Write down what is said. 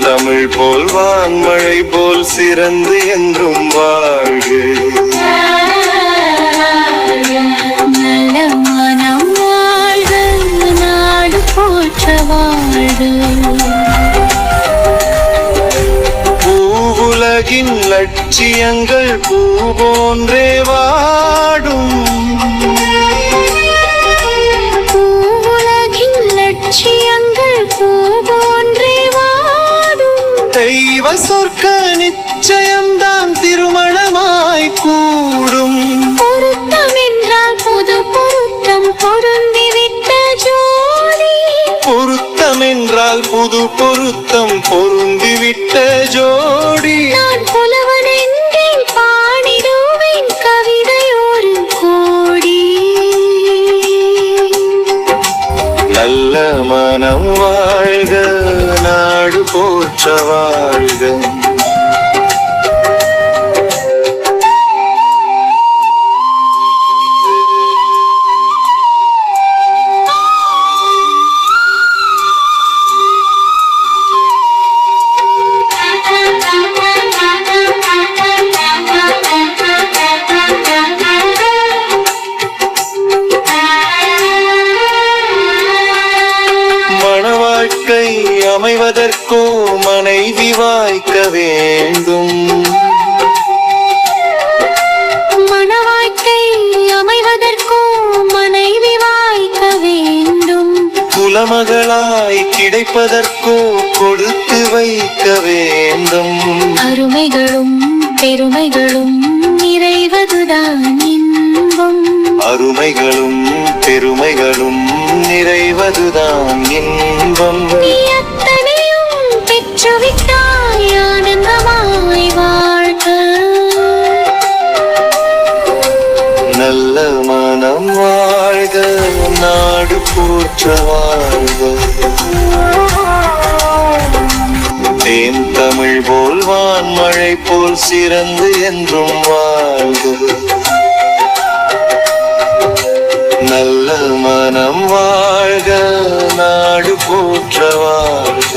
தமிழ் போல் வான்மழை போல் சிறந்து என்றும் வாழ்க. வாழ்க பூவுலகின் லட்சியங்கள் பூ போன்றே வாடும். பூவுலகின் லட்சியங்கள் பூ போன்றே வாடும். தெய்வ சொர்க்க நிச்சயம்தான் என்றால் புது பொருத்தம் பொருந்திவிட்ட ஜோடி. நான் புலவன் என்றேன் பாடிடுவேன் கவிதை ஒரு கோடி. நல்ல மனம் வாழ்க நாடு போற்ற வாழ்க. அமைவதற்கோ மனைவி வாய்க்க வேண்டும். மணவாழ்க்கை அமைவதற்கோ மனைவி வாய்க்க வேண்டும். குலமகளாய் கிடைப்பதற்கோ கொடுத்து வைக்க வேண்டும். அருமைகளும் பெருமைகளும் நிறைவதுதான் இன்பம். அருமைகளும் பெருமைகளும் நிறைவதுதான் இன்பம். தேன் தமிழ் போல் வான் மழை போல் சிறந்து என்றும் வாழ்க நல்ல மனம் வாழ்க நாடு போற்ற வாழ்க